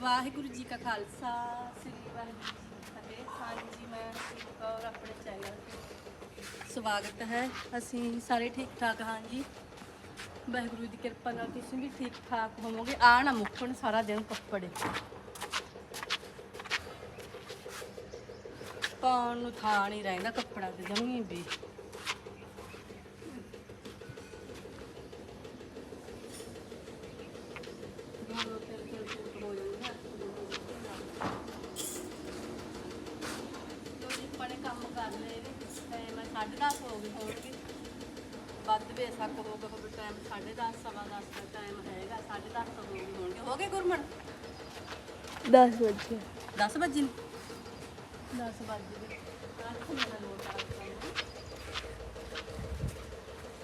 ਵਾਹਿਗੁਰੂ ਜੀ ਕਾ ਖਾਲਸਾ, ਸ੍ਰੀ ਵਾਹਿਗੁਰੂ ਜੀ ਕੀ ਫਤਿਹ। ਹਾਂਜੀ, ਮੈਂ ਸੀਤ ਕੌਰ, ਆਪਣੇ ਚੈਨਲ ਤੇ ਸਵਾਗਤ ਹੈ। ਅਸੀਂ ਸਾਰੇ ਠੀਕ ਠਾਕ? ਹਾਂ ਜੀ ਵਾਹਿਗੁਰੂ ਦੀ ਕਿਰਪਾ ਨਾਲ ਤੁਸੀਂ ਵੀ ਠੀਕ ਠਾਕ ਹੋਵੋਗੇ। ਆ ਨਾ ਮੁੱਕਣ ਸਾਰਾ ਦਿਨ ਕੱਪੜੇ। ਪਾਉਣ ਨੂੰ ਥਾਂ ਨਹੀਂ ਰਹਿੰਦਾ ਕੱਪੜਾ ਤੇ ਜਮੀ ਵੀ ਦੋ ਤਿੰਨ ਤਿੰਨ ਸੂਟ ਹੋ ਜਾਂਦੇ ਆ। ਲਓ ਜੀ, ਆਪਾਂ ਨੇ ਕੰਮ ਕਰ ਲਏ ਨੇ ਤੇ ਮੈਂ 10:30 ਹੋ ਗਏ ਹੋਣਗੇ ਗਿਆ ਹੋਵੇ ਟਾਈਮ 10:30 ਸਵਾ 10 ਦਾ ਟਾਈਮ ਹੈਗਾ 10:30 ਹੋ ਗਏ ਹੋਣਗੇ? ਹੋ ਗਏ ਗੁਰਮਨ 10 ਵਜੇ 10 ਵਜੇ ਨੇ? 10 ਵਜੇ ਨੇ ਰੱਖ ਮੇਰਾ ਨੋਟ ਆ ਗਿਆ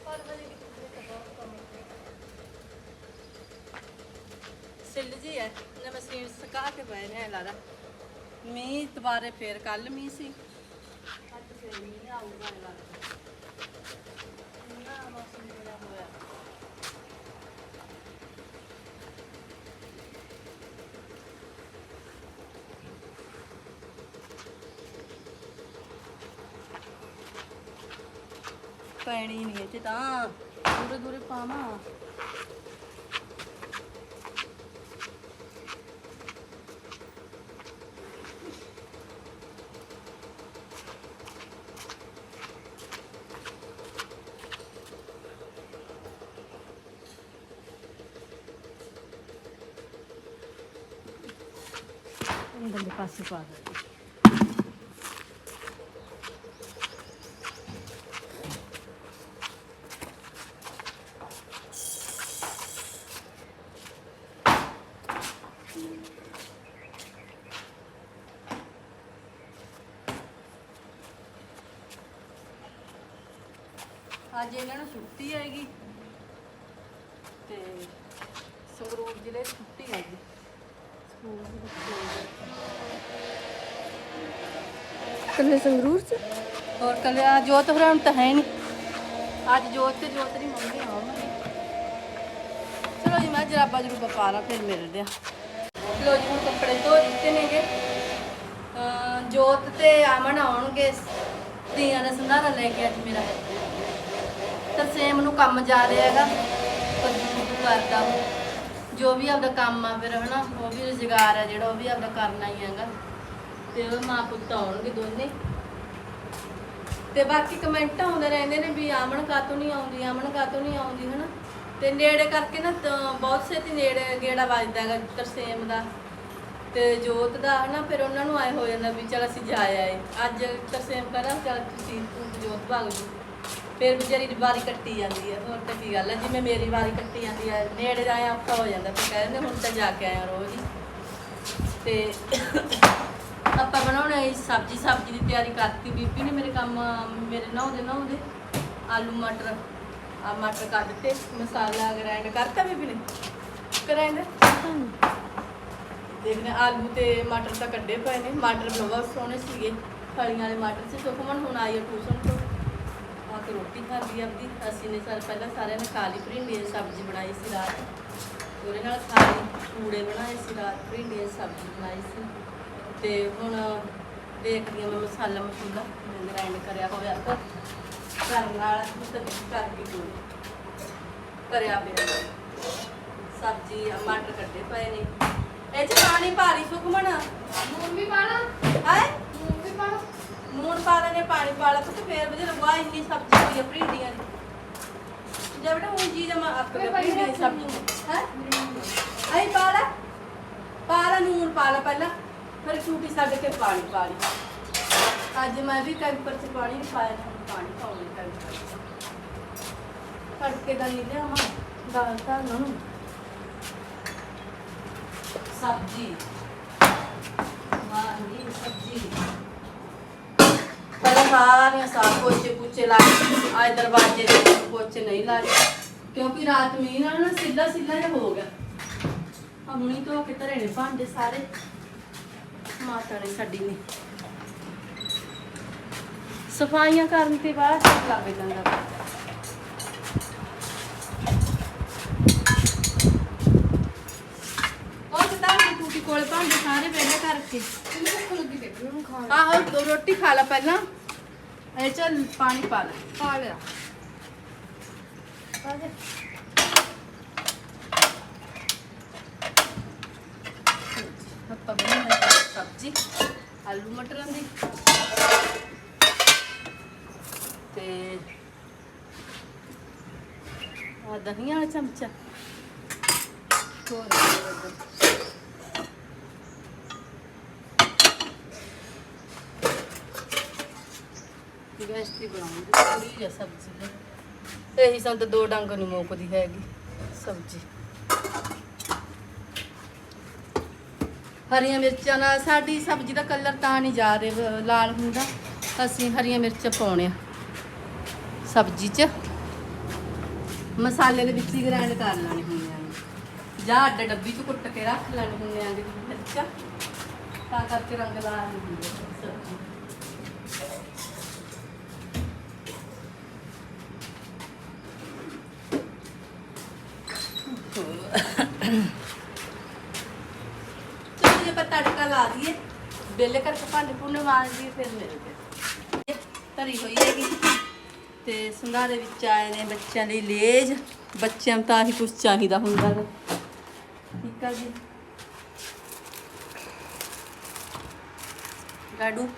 ਪਰ ਵਜੇ ਕਿਤੇ ਤੇ ਬਹੁਤ ਕੰਮ ਸਿੱਲ ਜੀ ਹੈ। ਨਾ ਮਸ਼ੀਨ ਸੁਕਾ ਕੇ ਪਏ ਨੇ ਲਾਦਾ ਮੀਂਹ ਦੁਬਾਰੇ ਫੇਰ ਕੱਲ ਮੀਂਹ ਸੀ। ਅੱਜ ਫੇਰ ਮੀਂਹ ਆਊਗਾ ਇਹ ਲੱਗਦਾ ਨਾ ਮੌਸਮ ਜਿਹੜਾ ਹੋਇਆ ਪੈਣੀ ਨਹੀਂ ਇਹ ਤਾਂ। ਦੂਰੇ ਦੂਰੇ ਪਾਵਾਂ। ਅੰਦਰਲੇ ਪਾਸੇ ਪਾ ਦੇ ਅੱਜ ਇਹਨਾਂ ਨੂੰ ਛੁੱਟੀ ਹੈਗੀ ਤੇ ਸੰਗਰੂਰ ਜ਼ਿਲ੍ਹੇ 'ਚ ਛੁੱਟੀ ਹੈਗੀ ਸਕੂਲ ਦੇ ਬੱਚੇ ਕੱਲੇ ਸੰਗਰੂਰ ਚ? ਹੋਰ ਕੱਲਿਆ ਜੋਤ ਫਰਮ ਤਾਂ ਹੈ ਨਹੀਂ ਅੱਜ ਜੋਤ ਤੇ ਜੋਤ ਦੀ ਮੰਮੀ ਆਉਣਗੇ ਚਲੋ ਜੀ ਮੈਂ ਜਰਾਬਾ ਜਰੂਬਾ ਪਾ ਲਾ ਫਿਰ ਮਿਲਦੇ ਆ ਲੋ ਜੀ ਹੁਣ ਕੱਪੜੇ ਧੋ ਦਿੱਤੇ ਨੇਗੇ। ਜੋਤ ਤੇ ਆਮਨ ਆਉਣਗੇ। ਧੀਆਂ ਦਾ ਸੰਧਾਰਾ ਲੈ ਕੇ ਅੱਜ ਮੇਰਾ। ਤਰਸੇਮ ਨੂੰ ਕੰਮ ਜਾ ਰਿਹਾ ਹੈਗਾ। ਕਰਦਾ ਉਹ। ਜੋ ਵੀ ਆਪਦਾ ਕੰਮ ਆ ਫਿਰ ਹਨਾ, ਉਹ ਵੀ ਰੁਜ਼ਗਾਰ ਹੈ ਜਿਹੜਾ, ਉਹ ਵੀ ਆਪਦਾ ਕਰਨਾ ਹੀ ਹੈਗਾ। ਤੇ ਉਹ ਮਾਂ ਪੁੱਤ ਆਉਣਗੇ ਦੋਨੇ। ਤੇ ਬਾਕੀ ਕਮੈਂਟ ਆਉਂਦੇ ਰਹਿੰਦੇ ਨੇ ਵੀ ਆਮਣ ਕਾਤੋਂ ਨਹੀਂ ਆਉਂਦੀ, ਆਮਣ ਕਾਤੋਂ ਨਹੀਂ ਆਉਂਦੀ, ਹਨਾ। ਤੇ ਨੇੜੇ ਕਰਕੇ ਨਾ ਬਹੁਤ ਛੇਤੀ ਨੇੜੇ ਗੇੜਾ ਵੱਜਦਾ ਹੈਗਾ ਤਰਸੇਮ ਦਾ। ਤੇ ਜੋਤ ਦਾ, ਹਨਾ, ਫਿਰ ਉਹਨਾਂ ਨੂੰ ਆਏ ਹੋ ਜਾਂਦਾ ਵੀ ਚਲ ਅਸੀਂ ਜਾ ਆਏ। ਅੱਜ ਤਰਸੇਮ ਕਰਾਂ, ਚਲ ਤੁਸੀਂ ਜੋਤ ਭਾਗ ਜੀ ਫਿਰ ਵਿਚਾਰੀ ਦੀ ਵਾਰੀ ਕੱਟੀ ਜਾਂਦੀ ਹੈ, ਹੋਰ ਤਾਂ ਕੀ ਗੱਲ ਹੈ, ਜਿਵੇਂ ਮੇਰੀ ਵਾਰੀ ਕੱਟੀ ਜਾਂਦੀ ਹੈ, ਨੇੜੇ ਜਾਇਆ ਔਖਾ ਹੋ ਜਾਂਦਾ, ਫਿਰ ਕਹਿੰਦੇ ਹੁਣ ਤਾਂ ਜਾ ਕੇ ਆਇਆ ਰੋਜ਼ ਹੀ। ਤੇ ਆਪਾਂ ਬਣਾਉਣਾ ਹੈ ਸਬਜੀ ਸਬਜੀ ਦੀ ਤਿਆਰੀ ਕਰਤੀ, ਬੀਬੀ ਨੇ ਮੇਰੇ ਕੰਮ, ਮੇਰੇ ਨਹਾਉਂਦੇ ਨਹਾਉਂਦੇ ਆਲੂ, ਮਟਰ, ਆ ਮਟਰ ਕੱਢ ਤੇ ਮਸਾਲਾ ਗ੍ਰਾਈਂਡ ਕਰਤਾ ਬੀਬੀ ਨੇ? ਗ੍ਰਾਈਂਡ ਦੇਖਨੇ ਆਲੂ ਤੇ ਮਟਰ ਤਾਂ ਕੱਢੇ ਪਏ ਨੇ, ਮਟਰ ਬਹੁਤ ਸੋਹਣੇ ਸੀਗੇ, ਫਲੀਆਂ ਵਾਲੇ ਮਟਰ ਸੀ, ਸੁਖਮਨ ਹੁਣ ਆਈ ਹੈ ਟਿਊਸ਼ਨ ਤੋਂ। ਕੇ ਰੋਟੀ ਖਾਂਦੀ ਆ ਆਪਦੀ। ਅਸੀਂ ਨੇ ਸਾਰ ਪਹਿਲਾਂ ਸਾਰਿਆਂ ਨੇ ਖਾ ਲਈ ਭਿੰਡੀ ਦੀ ਸਬਜ਼ੀ ਬਣਾਈ ਸੀ ਰਾਤ। ਉਹਦੇ ਨਾਲ ਖਾ ਲਈ ਪੂੜੇ ਬਣਾਏ ਸੀ ਰਾਤ ਭਿੰਡੀ ਦੀ ਸਬਜ਼ੀ ਬਣਾਈ ਸੀ। ਤੇ ਹੁਣ ਦੇਖਦੀ ਹਾਂ ਮੈਂ ਮਸਾਲਾ ਮਸੂਲਾ ਗ੍ਰਾਈਂਡ ਕਰਿਆ ਹੋਇਆ ਤਾਂ ਕਰਨ ਨਾਲ ਤੇ ਕਰ ਕੇ ਕੋਈ ਕਰਿਆ ਪਿਆ। ਸਬਜ਼ੀ ਮਟਰ ਕੱਢੇ ਪਏ ਨੇ। ਇਹ ਚ ਪਾਣੀ ਭਾਰੀ ਸੁਖਮਣ ਵੀ ਪਾਣਾ ਹੈ? ਵੀ ਪਾਣਾ ਨੂਣ ਪਾ ਲੈਣੇ ਪਾਣੀ ਪਾ ਲਾ ਤੇ ਫੇਰ ਵਜੇ ਲਗਵਾ ਇੰਨੀ ਸਬਜ਼ੀ ਹੋਈ ਆ ਭਿੰਡੀਆਂ ਦੀ। ਜੇ ਬੇਟਾ ਹੁਣ ਜੀ ਜਮਾ ਅੱਕ ਗਿਆ ਭਿੰਡੀਆਂ ਦੀ ਸਬਜ਼ੀ। ਹੈ? ਆਈ ਪਾ ਲੈ ਪਾ ਲੈ ਨੂਣ ਪਾ ਲੈ ਪਹਿਲਾਂ। ਫਿਰ ਛੂਟੀ ਛੱਡ ਕੇ ਪਾਣੀ ਪਾ ਲਈ। ਅੱਜ ਮੈਂ ਵੀ ਕੈਂਪਰ ਚ ਪਾਣੀ ਨਹੀਂ ਪਾਇਆ ਹੁਣ ਪਾਣੀ ਪਾਉਣੀ ਕੈਂਪਰ ਤੜਕੇ ਦਾ ਨਹੀਂ ਲਿਆਵਾਂ ਦਾਲ ਤਾਂ ਨੂੰ। ਸਬਜ਼ੀ। ਮਾਨੀ ਸਬਜ਼ੀ। ਸਾਰੀਆਂ ਸਾਫ਼ ਪੋਚੇ ਪੁੱਚੇ ਲਾ ਕੇ ਦਰਵਾਜ਼ੇ ਦੇ ਪੋਚੇ ਨਹੀਂ ਲਾਏ ਕਿਉਂਕਿ ਰਾਤ ਮੀਂਹ ਨਾਲ ਨਾ ਸਿੱਧਾ ਸਿੱਧਾ ਜਿਹਾ ਹੋ ਗਿਆ। ਹੁਣੀ ਧੋ ਕੇ ਧਰੇ ਨੇ ਭਾਂਡੇ ਸਾਰੇ। ਮਾਤਾ ਨੇ ਸਾਡੀ ਨੇ। ਸਫਾਈਆਂ ਕਰਨ ਤੇ ਬਾਅਦ ਲੱਗ ਜਾਂਦਾ ਕੋਲ ਕੇ ਮੈਨੂੰ ਭੁੱਖ ਲੱਗੀ ਤੇ ਮੈਨੂੰ ਖਾਣ ਆਹੋ ਰੋਟੀ ਖਾ ਲੈ ਪਹਿਲਾਂ। ਇਹ ਚੱਲ ਪਾਣੀ ਪਾ ਲੈ। ਖਾ ਲਿਆ। ਖਾ ਦੇ। ਆਪਾਂ ਬਣਾਉਣਾ ਸਬਜ਼ੀ ਆਲੂ ਮਟਰਾਂ ਦੀ। ਤੇ ਆ ਦਹੀਂਆਂ ਵਾਲਾ ਚਮਚਾ। ਹੋਰ ਗੈਸ ਤੇ ਬਣਾਉਂਗੀ ਥੋੜੀ ਜਿਹੀ ਸਬਜ਼ੀ ਇਹੀ ਸਾਨੂੰ ਤਾਂ ਦੋ ਡੰਗ ਨਹੀਂ ਮੁੱਕਦੀ ਹੈਗੀ, ਸਬਜ਼ੀ। ਹਰੀਆਂ ਮਿਰਚਾਂ ਨਾਲ ਸਾਡੀ ਸਬਜ਼ੀ ਦਾ ਕਲਰ ਤਾਂ ਨਹੀਂ ਜਾ ਰਿਹਾ, ਲਾਲ ਹੁੰਦਾ। ਅਸੀਂ ਹਰੀਆਂ ਮਿਰਚਾਂ ਪਾਉਣੇ ਆ ਸਬਜ਼ੀ 'ਚ। ਮਸਾਲੇ ਦੇ ਵਿੱਚ ਹੀ ਗ੍ਰਾਈਂਡ ਕਰ ਲੈਣੇ ਹੁੰਦੇ ਆ ਜਾਂ ਅੱਡ ਡੱਬੀ 'ਚ ਕੁੱਟ ਕੇ ਰੱਖ ਲੈਣੇ ਹੁੰਦੇ ਆ ਮਿਰਚਾਂ, ਤਾਂ ਕਰਕੇ ਰੰਗ ਲਾਲ ਨਹੀਂ ਹੁੰਦੇ ਸਬਜ਼ੀ ਚਲੋ ਜੀ ਆਪਾਂ ਤੜਕਾ ਲਾ ਦਈਏ ਬੇਲੇ ਕਰਕੇ ਭਾਂਡੇ ਭੁੰਨੇ ਮਾਰ ਫਿਰ ਮਿਲਦੇ ਧਰੀ ਹੋਈ ਹੈਗੀ। ਤੇ ਸੰਧਾਰੇ ਵਿੱਚ ਆਏ ਨੇ ਬੱਚਿਆਂ ਲਈ ਲੇਜ। ਬੱਚਿਆਂ ਨੂੰ ਤਾਂ ਆਹੀ ਕੁਝ ਚਾਹੀਦਾ ਹੁੰਦਾ ਵਾ ਠੀਕ ਆ ਜੀ। ਗਾਡੂ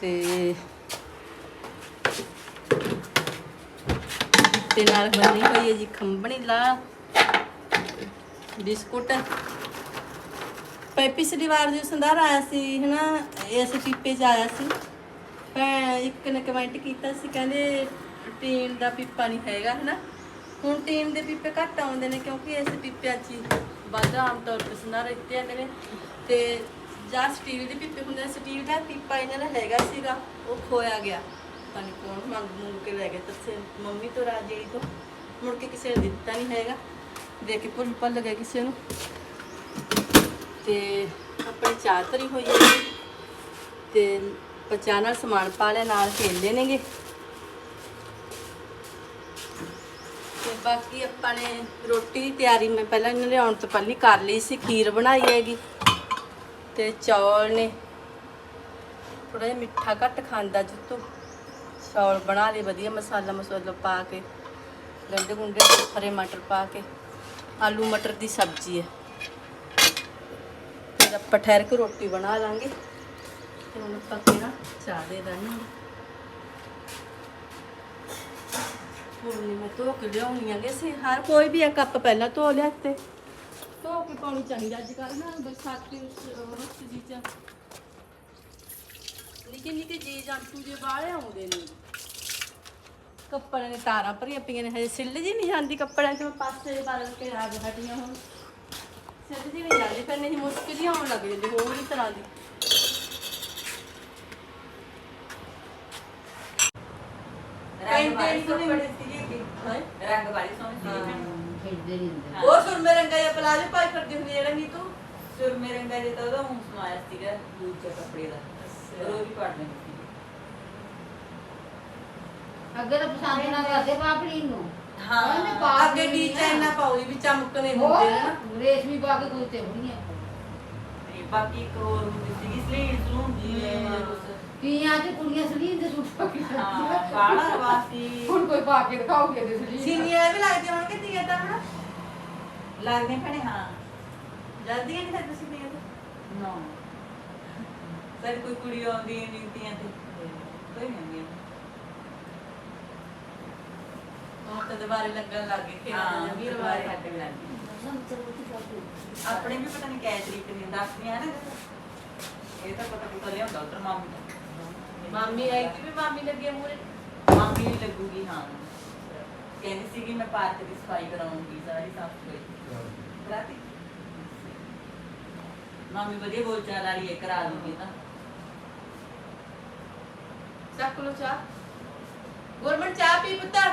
ਤੇ ਤੇ ਨਾਲ ਬਣੀ ਹੋਈ ਹੈ ਜੀ ਖੰਬਣੀ ਲਾ। ਬਿਸਕੁਟ। ਪੈ ਪਿਛਲੀ ਵਾਰ ਜੋ ਸੰਧਾਰ ਆਇਆ ਸੀ, ਹਨਾ, ਇਹ ਅਸੀਂ ਪੀਪੇ 'ਚ ਆਇਆ ਸੀ। ਭੈਣ ਇੱਕ ਨੇ ਕਮੈਂਟ ਕੀਤਾ ਸੀ, ਕਹਿੰਦੇ ਟੀਨ ਦਾ ਪੀਪਾ ਨਹੀਂ ਹੈਗਾ, ਹਨਾ। ਹੁਣ ਟੀਨ ਦੇ ਪੀਪੇ ਘੱਟ ਆਉਂਦੇ ਨੇ, ਕਿਉਂਕਿ ਇਸ ਪੀਪਿਆਂ 'ਚ ਹੀ ਵੱਧ ਆਮ ਤੌਰ ਤੇ ਸੰਧਾਰ ਦਿੱਤੇ ਜਾਂਦੇ ਨੇ। ਤੇ ਜਾਂ ਸਟੀਲ ਦੇ ਪੀਪੇ ਹੁੰਦੇ ਨੇ ਸਟੀਲ ਦਾ ਪੀਪਾ ਇਹਨਾਂ ਦਾ ਹੈਗਾ ਸੀਗਾ, ਉਹ ਖੋਇਆ ਗਿਆ। ਪਤਾ ਨਹੀਂ ਕੌਣ ਮੰਗ ਮੰਗ ਕੇ ਲੈ ਗਿਆ, ਦੱਸੇ ਮੰਮੀ ਤੋਂ ਰਾਜੀ ਤੋਂ। ਮੁੜ ਕੇ ਕਿਸੇ ਨੇ ਦਿੱਤਾ ਨਹੀਂ ਹੈਗਾ। ਦੇ ਕੇ ਭੁੱਲ ਭੱਲ ਗਏ ਕਿਸੇ ਨੂੰ। ਤੇ ਆਪਣੀ ਚਾਹ ਧਰੀ ਹੋਈ ਹੈ ਜੀ। ਤੇ ਪਚਾ ਨਾਲ ਸਮਾਨ ਪਾ ਲਿਆ, ਨਾਲ ਕੇਲੇ ਨੇਗੇ ਤੇ ਬਾਕੀ ਆਪਾਂ ਨੇ ਰੋਟੀ ਦੀ ਤਿਆਰੀ ਮੈਂ ਪਹਿਲਾਂ ਇਹਨਾਂ ਦੇ ਆਉਣ ਤੋਂ ਪਹਿਲਾਂ ਕਰ ਲਈ ਸੀ, ਖੀਰ ਬਣਾਈ ਹੈਗੀ। ਤੇ ਚੌਲ ਨੇ। ਥੋੜਾ ਜਿਹਾ ਮਿੱਠਾ ਘੱਟ ਖਾਂਦਾ ਜਿੱਤੋਂ। ਚੌਲ ਬਣਾ ਲਏ, ਵਧੀਆ ਮਸਾਲਾ ਮਸਾਲਾ ਪਾ ਕੇ। ਗੰਡੇ ਗੁੰਡੇ, ਹਰੇ ਮਟਰ ਪਾ ਕੇ। ਆਲੂ ਮਟਰ ਦੀ ਸਬਜ਼ੀ ਹੈ। ਆਪਾਂ ਠਹਿਰ ਕੇ ਰੋਟੀ ਬਣਾ ਲਾਂਗੇ। ਤੇ ਹੁਣ ਆਪਾਂ ਕਿਹੜਾ ਚਾਹ ਦੇ ਦਾਂਗੇ। ਹੁਣ ਮੈਂ ਧੋ ਕੇ ਲਿਆਉਣੀ ਆਗੇ ਸੀ ਹਰ ਕੋਈ ਵੀ ਇੱਕ ਕੱਪ ਪਹਿਲਾਂ ਧੋ ਲਿਆ ਤੇ। ਧੋ ਕੇ ਪਾਉਣੀ ਚਾਹੀਦਾ ਅੱਜ ਕੱਲ੍ਹ ਨਾ, ਬਰਸਾਤੀ ਰੁੱਤ ਜੀ ਚ। ਨਿੱਕੇ ਨਿੱਕੇ ਜੀ ਜੰਤੂ ਜੇ ਬਾਹਲੇ ਆਉਂਦੇ ਨੇ। ਕੱਪੜੇ ਨੇ ਤਾਰਾਂ ਭਰੀਆਂ ਪਈਆਂ ਨੇ, ਹਜੇ ਸਿੱਲ ਜੀ ਨਹੀਂ ਜਾਂਦੀ ਕੱਪੜਿਆਂ ਚ। ਮੈਂ ਪਾਸੇ ਦੇ ਬਾਲ ਕੇ ਆ ਹਟੀਆਂ ਹੁਣ। ਜੀ ਨਹੀਂ ਜਾਂਦੀ ਫਿਰ ਨਹੀਂ ਮੁਸ਼ਕਿਲ ਹੀ ਆਉਣ ਲੱਗ ਜਾਂਦੀ ਹੋਰ ਹੀ ਤਰ੍ਹਾਂ ਦੀ। ਰੰਗ ਵਾਲੀ ਸੋਹਣੀ ਬੜੀ ਸੀਗੀ ਸੀ ਰੰਗ ਵਾਲੀ ਸੋਹਣੀ ਸੀ ਉਹ ਸੁਰਮੇ ਰੰਗਾ ਜਿਹਾ ਪਲਾਜੋ ਪਾਈ ਫਿਰਦੀ ਹੁੰਦੀ ਜਿਹੜਾ ਨੀ ਤੂੰ। ਸੁਰਮੇ ਰੰਗਾ ਜੇ ਤਾਂ ਉਹਦਾ ਹੁਣ ਸਮਾਇਆ ਸੀਗਾ ਦੂਜੇ ਕੱਪੜੇ ਦਾ। ਉਹ ਵੀ ਪੜ ਲੈਂਦੀ ਸੀ। ਅੱਗੇ ਤਾਂ ਪਸੰਦ ਨਾ ਕਰਦੇ ਪਾਪੜੀ ਨੂੰ। ਹਾਂ। ਉਹਨੇ ਪਾ ਅੱਗੇ ਦੇਣੀ ਡੀ ਆ। ਚੈਨਾ ਪਾਉਈ ਵੀ ਚਮਕਨੇ ਹੁੰਦੇ ਨੇ ਨਾ ਹੋਰ ਰੇਸ਼ਮੀ ਪਾ ਕੇ ਕੁਲਤੇ ਹੋਣੀਆਂ ਤੇ ਬਾਕੀ ਇੱਕ ਹੋਰ ਹੁੰਦੀ ਸੀਗੀ ਸਲੀਵਸ ਹੁੰਦੀ ਹੈ ਜਾਂ ਕੁਛ। ਕੀਆਂ ਤੇ ਕੁੜੀਆਂ ਸਲੀਨ ਦੇ ਸੂਟ ਪਾ ਕੇ ਹਾਂ ਕਾਲਾ ਵਾਸੀ। ਹੁਣ ਕੋਈ ਪਾ ਕੇ ਦਿਖਾਓਗੇ ਦੇ ਸਲੀਨ ਸੀਨੀਆਂ ਵੀ ਲੱਗਦੀਆਂ ਹੋਣਗੇ ਤੀਆਂ ਤਾਂ ਹਨਾ? ਲੱਗਦੇ ਭੈਣੇ ਹਾਂ। ਜਲਦੀਆਂ ਨਹੀਂ ਫਿਰ ਤੁਸੀਂ ਤੀਆਂ ਤੇ? ਨੋ। ਸਰ ਕੋਈ ਕੁੜੀ ਆਉਂਦੀ ਹੈ ਨਿੰਤੀਆਂ ਤੇ ਕੋਈ ਨਹੀਂ ਆਉਂਦੀ ਹੁਣ ਤਾਂ ਦੁਬਾਰੇ ਲੱਗਣ ਲੱਗ ਗਏ ਹਾਂ ਖੇਡਾਂ ਵੀਰ ਵੀਰ ਵਾਰੇ ਵਾਰੇ ਹੱਟ ਲੱਗੀ ਆਪਣੇ ਵੀ ਪਤਾ ਨਹੀਂ ਕਿਹ ਤਰੀਕ ਨਹੀਂ ਦੱਸਦੀਆਂ ਨਾ। ਇਹ ਤਾਂ ਪਤਾ ਪਤਾ ਲਿਆਉਂਦਾ ਉਧਰ ਮਾਮੀ ਦਾ। ਮਾਮੀ ਆਈ ਕਿ ਵੀ ਮਾਮੀ ਲੱਗੀ ਮੂਰੇ ਮਾਮੀ ਵੀ ਲੱਗੂਗੀ ਹਾਂ। ਕਹਿੰਦੀ ਸੀ ਕਿ ਮੈਂ ਪਾਰਕ ਦੀ ਸਫ਼ਾਈ ਕਰਾਉਂਗੀ ਸਾਰੀ ਸਾਫ਼ ਸਫ਼ਾਈ। ਕਰਾਤੀ? ਮਾਮੀ ਵਧੀਆ ਬੋਲ ਚਾਲ ਵਾਲੀ ਹੈ ਕਰਾ ਦੂੰਗੀ ਤਾਂ। ਚੱਕ ਲੋ ਚਾਹ। ਗੁਰਮਨ ਚਾਹ ਪੀ ਪੁੱਤਰ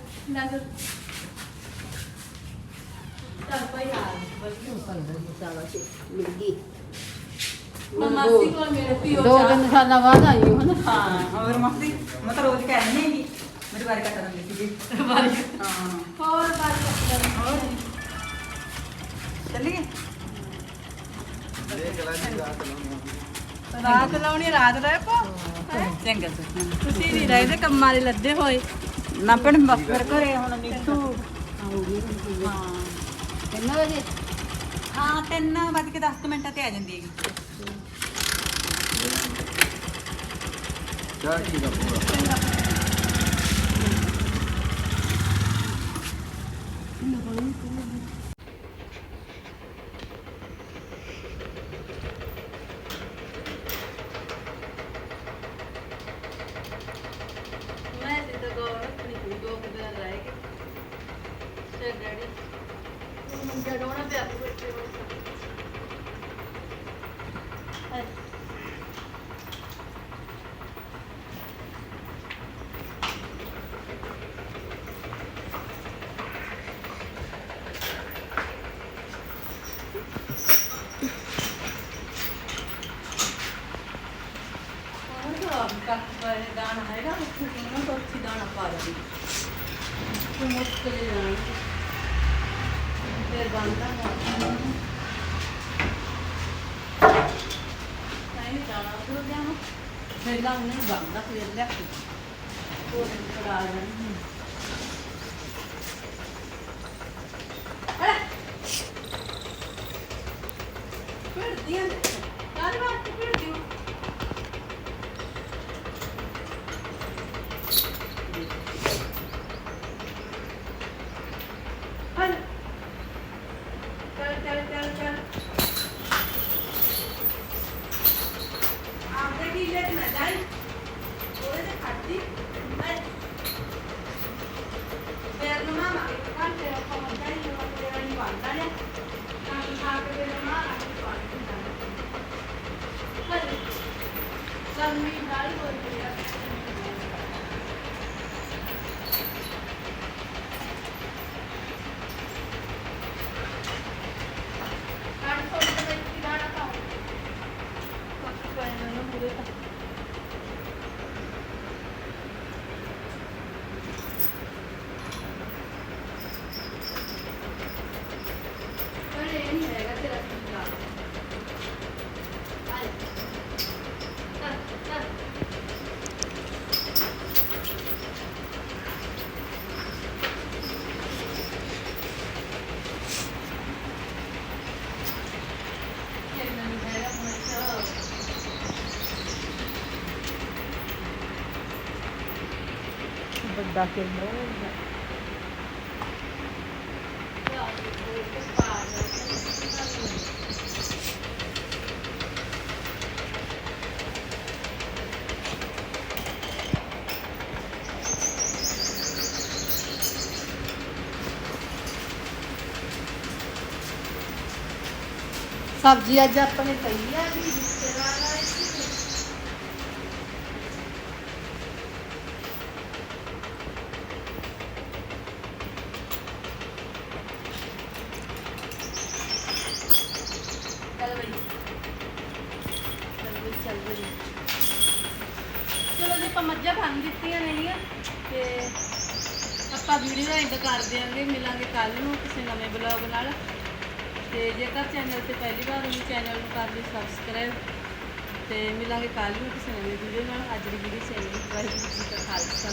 ਲੈ ਫਿਰ ਚੱਲ ਭਾਈ ਆ ਵਧੀਆ ਮਮਾ ਸੀ ਕੋਲ ਮੇਰੇ ਪੀਓ ਦੋ ਤਿੰਨ ਸਾਲਾਂ ਬਾਅਦ ਆਈ ਹੋ ਨਾ। ਹਾਂ ਹੋਰ ਮਸਤੀ ਮੈਂ ਤਾਂ ਰੋਜ਼ ਕਹਿ ਦਿੰਦੀ ਹੈਗੀ ਮੇਰੇ ਬਾਰੇ ਕੱਟ ਦਿੰਦੀ ਸੀਗੀ। ਹਾਂ। ਹੋਰ ਬਾਤ ਹੋਰ? ਚੱਲੀਏ? ਦੇਖ ਲੈ ਜੀ ਰਾਤ ਲਾਉਣੀ ਰਾਤ ਰਹਿ ਪੋ। ਚੰਗਾ ਤੁਸੀਂ ਨਹੀਂ ਰਹਿੰਦੇ ਕੰਮਾਂ ਵਾਲੇ ਲੱਦੇ ਹੋਏ। ਨਾ ਪਣ ਬਫਰ ਘਰੇ ਹੁਣ ਨਿੱਠੂ ਹਾਂ ਕਿੰਨੇ ਵਜੇ ਹਾਂ ਤਿੰਨ ਵੱਜ ਕੇ 10 ਮਿੰਟਾਂ ਤੇ ਆ ਜਾਂਦੀ ਹੈਗੀ। ਚਲ ਠੀਕ ਆ ਪੂਰਾ ਮੈਂ ਤੇ ਤਾਂ ਗੌਰ ਰੱਖਣੀ ਸੀ ਦੋ ਕੁ ਦਿਨ ਰਹਿ ਗਏ ਤੇ ਡੈਡੀ ਉਹ ਮੰਜਾ ਡੋਣਾ ਪਿਆ ਵੀ ਬੈਠੇ ਹੋਏ ਸੀ ਉਹਨਾਂ ਤੋਂ ਆਪ ਕੱਟ ਪਏ ਦਾਣਾ ਹੈਗਾ ਉੱਥੇ ਉਹਨਾਂ ਤੋਂ ਉੱਥੇ ਦਾਣਾ ਪਾ ਦੇ ਤੂੰ ਮੁਸ਼ਕਿਲ ਹੀ ਜਾਣਾ ਫਿਰ ਬੰਦਾ ਨਾ ਨਹੀਂ ਦਾਣਾ ਉਹ ਗਿਆ ਫਿਰ ਲਾ ਉਹਨੇ ਬੰਦਾ ਫਿਰ ਲੈ ਕੇ। ਉਹ ਕਰਾ ਜਾਣੀ ਫਿਰ ਦੀਆਂ ਕਾਲ ਵਾਰ ਫਿਰ ਦਿਓ ਚੱਲ ਚੱਲ ਚੱਲ ਚੱਲ ਚੱਲ ਆਪਦੇ ਕੀ ਲੈ ਕੇ ਨਾ ਜਾਈ ਉਹਦੇ ਤੇ ਖੜਦੀ ਮੈਂ ਫੇਰ ਨੂੰ ਮਾਮਾ ਇੱਕ ਘੰਟੇ ਆਪਾਂ ਮੰਗਾਈ ਨੂੰ ਆਪਣੇ ਵਾਲੀ ਬੰਦਾ ਨੇ ਤਾਂ ਖਾ ਕੇ ਫੇਰ ਮਾਂ ਆ ਕੇ ਪਾਣੀ ਪੀਂਦਾ ਚੱਲ ਚੱਲ ਮੀ ਨਾਲ ਹੋ ਗਿਆ ਕਾਟ ਤੋਂ ਤੇ ਵਿੱਚ ਗਾਣਾ ਪਾਉ ਕੋਈ ਨਾ ਮੁਰੇ ਤਾਂ ਅਰੇ ਇਹ ਨਹੀਂ ਹੈਗਾ ਤੇਰਾ ਸਿੰਗਾਰ ਆਏ ਚੱਲ ਚੱਲ ਇਹ ਨਹੀਂ ਹੈਗਾ ਮੁੱਛ ਵੱਡਾ ਕਿੰਨਾ ਸਬਜ਼ੀ ਅੱਜ ਆਪਣੇ ਪਈ ਆ ਵੀ ਰਿਸ਼ਤੇਦਾਰ ਆਏ ਸੀ ਚੱਲ ਬਈ ਚੱਲ ਬਈ ਚੱਲ ਬਈ ਚਲੋ ਜੀ ਆਪਾਂ ਮੱਝਾਂ ਬੰਨ ਦਿੱਤੀਆਂ ਨੇਗੀਆਂ ਤੇ ਆਪਾਂ ਵੀਡੀਓ ਇੰਦ ਕਰ ਦਿਆਂਗੇ, ਮਿਲਾਂਗੇ ਕੱਲ ਨੂੰ ਕਿਸੇ ਨਵੇਂ ਬਲੌਗ ਨਾਲ। ਤੇ ਜੇਕਰ ਚੈਨਲ ਤੇ ਪਹਿਲੀ ਵਾਰ ਹੋਈ ਚੈਨਲ ਨੂੰ ਕਰ ਲਈ ਸਬਸਕ੍ਰਾਈਬ ਤੇ ਮਿਲਾਂਗੇ ਕੱਲ ਨੂੰ ਕਿਸੇ ਨਵੀਂ ਵੀਡੀਓ ਨਾਲ। ਅੱਜ ਦੀ ਵੀਡੀਓ ਚੈਨਲ ਵਾਹਿਗੁਰੂ ਜੀ ਕਾ ਖਾਲਸਾ